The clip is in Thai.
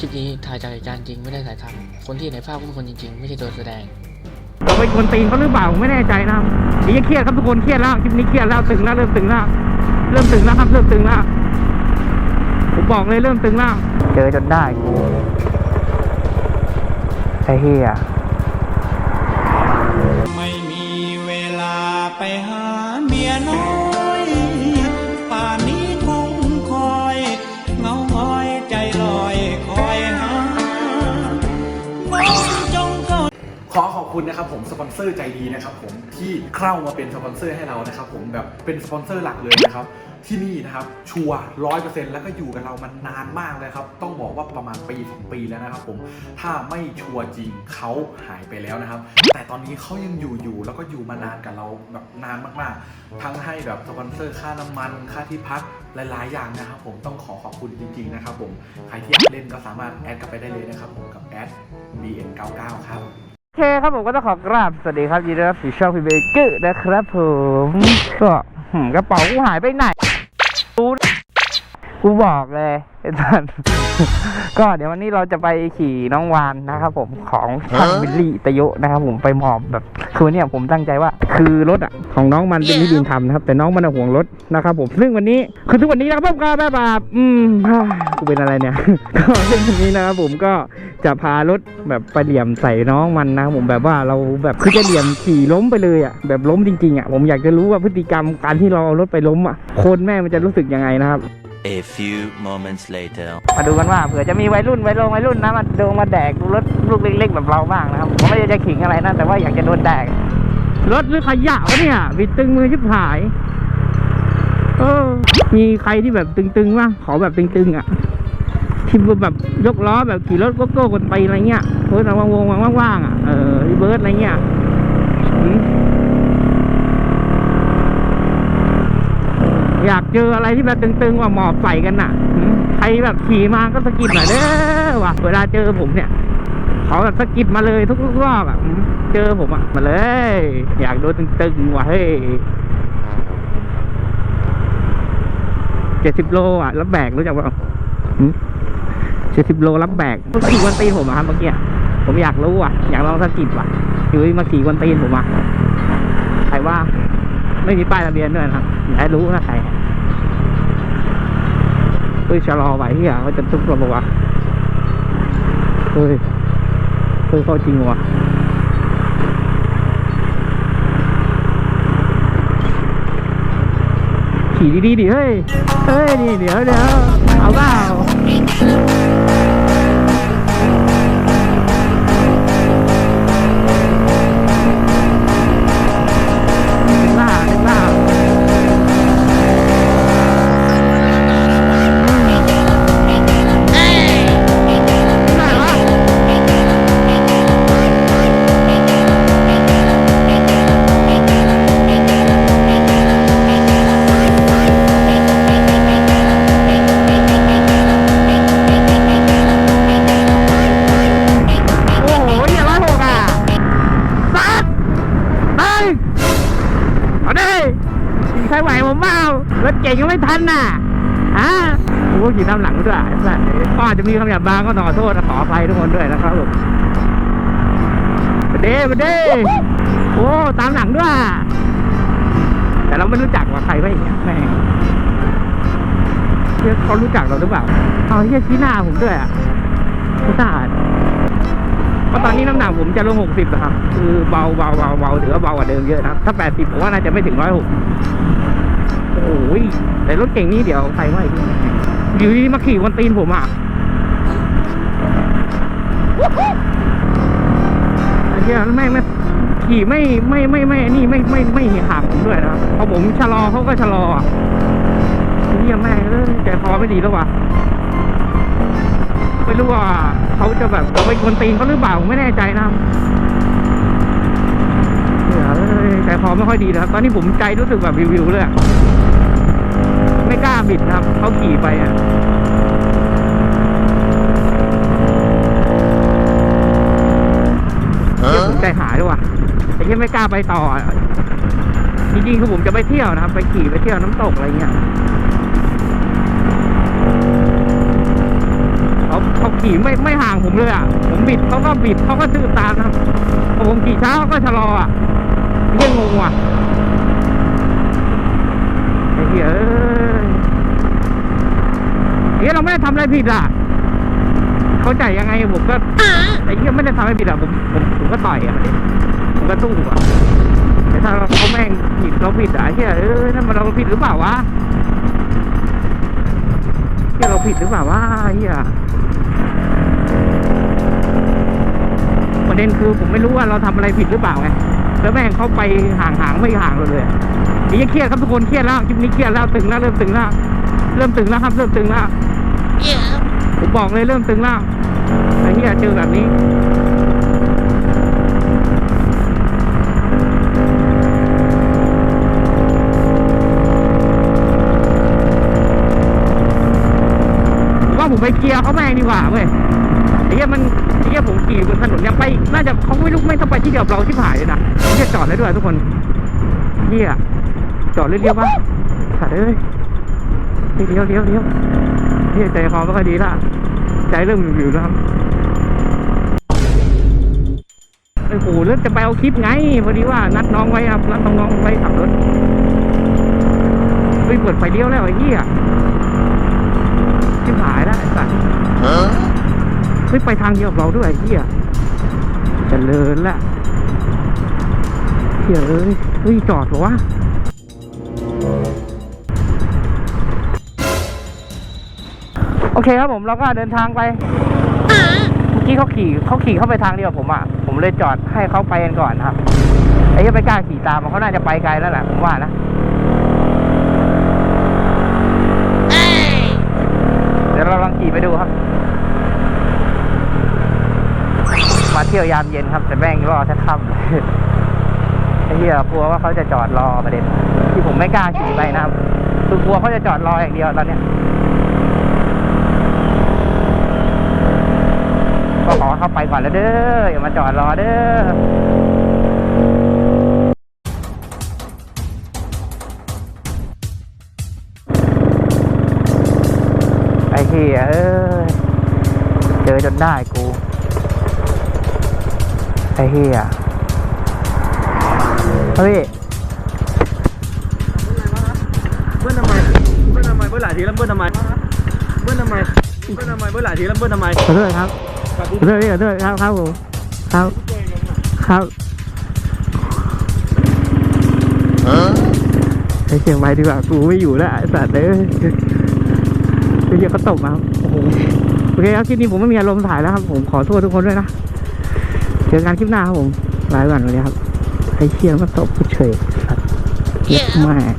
คลิปนี้ถ่ายจากเหตุการณ์จริงไม่ได้ถ่ายทำคนที่อยู่ในภาพก็เป็นคนจริง ๆ ไม่ใช่ตัวแสดงเราเป็นคนตีนเขาหรือเปล่าผมไม่แน่ใจนะครับนี่เครียดครับทุกคนเครียดแล้วคลิปนี้เครียดแล้วตึงแล้วเริ่มตึงแล้วเริ่มตึงแล้วครับเริ่มตึงแล้วผมบอกเลยเริ่มตึงแล้วเจอจนได้กูไอ้เฮียไม่มีเวลาไปหา คุณนะครับผมสปอนเซอร์ใจดีนะครับผมที่เข้ามาเป็นสปอนเซอร์ให้เรานะครับผมแบบเป็นสปอนเซอร์หลักเลยนะครับที่นี่นะครับชัวร้อยเปอร์เซ็นต์แล้วก็อยู่กับเรามานานมากเลยครับ ต้องบอกว่าประมาณปีสองปีแล้วนะครับผมถ้าไม่ชัวร์จริงเขาหายไปแล้วนะครับ แต่ตอนนี้เขายังอยู่อยู่แล้วก็อยู่มานานกับเราแบบนานมากๆ ทั้งให้แบบสปอนเซอร์ค่าน้ำมันค่าที่พักหลายๆอย่างนะครับผมต้องขอขอบคุณจริง ๆ นะครับผมใครที่อยากเล่นก็สามารถแอดกลับไปได้เลยนะครับผมกับแอด bn99 ครับ โอเคครับผมก็ต้องขอกราบสวัสดีครับยินดีรับสู่ช่องพีเบเกอร์นะครับผมก็หืมกระเป๋ากูหายไปไหน กูบอกเลยไอ้สันก็เดี๋ยววันนี้เราจะไปขี่น้องวานนะครับผมของช่างวิลลี่ตะโยะนะครับผมไปมอบแบบคือวันเนี้ยผมตั้งใจว่า คือรถอะของน้องมันเป็นที่ดินทำนะครับ แต่น้องมันอะห่วงรถนะครับผมซึ่งวันนี้คือทุกวันนี้นะครับผมก็แบบแบบอืมกูเป็นอะไรเนี่ยก็ซึ่งวันนี้นะครับผมก็จะพารถแบบไปเหลี่ยมใส่น้องมันนะครับผมแบบว่าเราแบบคือจะเหลี่ยมขี่ล้มไปเลยอะแบบล้มจริงๆอะผมอยากจะรู้ว่าพฤติกรรมการที่เราเอารถไปล้มอะคนแม่มันจะรู้สึกยังไงนะครับ A few moments later. มาดูกันว่าเผื่อจะมีวัยรุ่นวัยรุ่นวัยรุ่นนะมาดูมาแดกรถลูกเล็กๆแบบเราบ้างนะครับผมไม่ได้จะขิงอะไรนะแต่ว่าอยากจะโดนแดกรถหรือขยะวะเนี่ยบิดตึงมือชิบหายเออมีใครที่แบบตึงๆบ้างขอแบบตึงๆอะที่แบบยกล้อแบบขี่รถโก้โก้กันไปอะไรเงี้ยเบิร์ดวางวงๆว่างๆอะเออเบิร์ดอะไรเงี้ยหืม อยากเจออะไรที่แบบตึงๆว่าหมอบใส่กันน่ะใครแบบขี่มาก็สกิดหน่อยเด้อว่ะเวลาเจอผมเนี่ยขอแบบสกิดมาเลยทุกๆรอบอะเจอผมอะมาเลย อยากโดนตึงๆว่ะเฮ้ยเจ็ดสิบโลอะแล้วแบกรู้จักว่าเจ็ดสิบโลรับแบกมาขี่วันตีผมอะครับเมื่อกี้ผมอยากรู้อะ อยากลองสกิดว่ะอยู่มาขี่วันตีนผมอะใครว่า ไม่มีป้ายทะเบียนด้วยนะครับอยากให้รู้นะใครเฮ้ยชะลอไว้ที่อะเขาจะทุบเราปะวะเฮ้ยเฮ้ยเขาจริงว่ะขี่ดีๆดิเฮ้ย เฮ้ย นี่เดี๋ยวเดี๋ยวเอาเปล่า ใครไหวผมเปล่ารถเก่งยังไม่ทันน่ะฮะกูก็ขี่ตามหลังด้วยไอ้สัสก็อาจจะมีคำหยาบบางก็ต้องขอโทษขออภัยทุกคนด้วยนะครับผมเด้มาเด้โอ้ตามหลังด้วย แต่เราไม่รู้จักว่าใครไม่เนี่ยแม่งเฮ้ยเขารู้จักเราหรือเปล่าเอาเฮียชี้หน้าผมด้วยอะไม่ทราบ เพราะตอนนี้น้ำหนักผมจะลงหกสิบนะครับ คือเบาเบาเบาเบาถือว่าเบากว่าเดิมเยอะนะครับ ถ้าแปดสิบผมว่าน่าจะไม่ถึงร้อยหกโอ้ยแต่รถเก่งนี่เดี๋ยวใครว่าอีกอยู่ดีมาขี่วันตีนผมอะไอ้เหี้ยแม่ไม่ขี่ไม่ไม่ไม่ไม่นี่ไม่ไม่ไม่เห็นหางผมด้วยนะครับพอผมชะลอเขาก็ชะลออะเหี้ยแม่งเอ้ยใจคอไม่ดีแล้วว่ะ ไม่รู้ว่าเขาจะแบบเอาไปคนตีนเขาหรือเปล่าผมไม่แน่ใจนะครับเดี๋ยวเอ้ยใจคอไม่ค่อยดีนะครับ ตอนนี้ผมใจรู้สึกแบบวิวๆเลยอะไม่กล้าบิดนะครับเขาขี่ไปอะเดี๋ยวผมใจหายด้วยว่ะแต่ยังไม่กล้าไปต่ออะจริงๆคือผมจะไปเที่ยวนะครับ ไปขี่ไปเที่ยวน้ำตกอะไรเงี้ย ขี่ไม่ไม่ห่างผมเลยอะ ผมบิดเขาก็บิดเขาก็ตื้อตามนะครับพอผมขี่ช้าเขาก็ชะลออะเรื่องงงว่ะไอ้เหี้ยเอ้ยเฮ้ยเราไม่ได้ทำอะไรผิดอะ เขาใจยังไงผมก็ไอ้เหี้ยไม่ได้ทำอะไรผิดอะผมผมผมก็ต่อยอะผมก็สู้อะแต่ถ้าเขาแม่งผิดเราผิดอะเหี้ยเอ้ยนั่นมันเราผิดหรือเปล่าวะเหี้ยเราผิดหรือเปล่าวะเหี้ย ประเด็นคือผมไม่รู้ว่าเราทำอะไรผิดหรือเปล่าไงแล้วแม่งเขาไปห่างๆไม่ห่างเราเลยอะไอ้เหี้ยเครียดครับทุกคนเครียดแล้วคลิปนี้เครียดแล้วตึงแล้วเริ่มตึงแล้วเริ่มตึงแล้วครับ เริ่มตึงแล้วผมบอกเลยเริ่มตึงแล้วไอ้เหี้ยเจอแบบนี้ว่าผมไปเคลียร์เขาแม่งดีกว่าเว้ย ไอ้เหี้ยมันไอ้เหี้ยผมขี่บนถนนยังไป น่าจะเขาไม่รู้ไม่ต้องไปที่เดียวกับเราที่ผ่านเลยนะเหี้ยจอดได้ด้วยทุกคนเหี้ยจอดเลี้ยวๆปะขัดเอ้ยเลี้ยวเลี้ยวเลี้ยวเหี้ยใจคอไม่ค่อยดีละใจเริ่มวิวๆแล้วครับโอ้โหเริ่มจะไปเอาคลิปไงพอดีว่านัดน้องไว้ครับนัดน้องๆไว้ขับรถไปเปิดไฟเลี้ยวแล้วไอ้เหี้ยชิบหายแล้วไอ้สัส เฮ้ยไปทางเดียวกับเราด้วยไอ้เหี้ยเจริญละเหี้ยเอ้ยเฮ้ยจอดเหรอวะโอเคครับผมเราก็เดินทางไปเมื่อกี้เขาขี่เขาขี่เข้าไปทางเดียวกับผมอะผมเลยจอดให้เขาไปกันก่อนนะครับไอ้ยังไม่กล้าขี่ตามอะเขาน่าจะไปไกลแล้วแหละผมว่านะเดี๋ยวเราลองขี่ไปดูครับ มา เที่ยวยามเย็นครับ แต่แม่งรอชัดค่ำไอ้เหี้ยกลัวว่าเขาจะจอดรอประเด็น ที่ผมไม่กล้าขี่ไปนะครับคือกลัวเขาจะจอดรออย่างเดียวตอนเนี้ยก็ขอเข้าไปก่อนแล้วเด้ออย่ามาจอดรอเด้อไอ้เหี้ยเอ้ยเจอจนได้กู อ้เหี้ยเฮ้ยเบิ้ลทำไมเบิ้ลทำไมเบิ้ลหลายทีแล้วเบิ้ลทำไมเบิ้ลทำไมเบิ้ลทำไมเบิ้ลหลายทีแล้วเบิ้ลทำไมขอโทษครับขอโทษพี่ขอโทษครับครับผมครับครับไปเชียงใหม่ดีกว่ากูไม่อยู่แล้วไอ้สัตว์เลยไอ้เหี้ยก็ตกมาครับโอ้โหโอเคครับคลิปนี้ผมไม่มีอารมณ์ถ่ายแล้วครับ ผมขอโทษทุกคนด้วยนะ เจอกันคลิปหน้าครับผมลาไปก่อนวันนี้ครับใครเชี่ยมันตกเฉยสัตว์เยอะมาก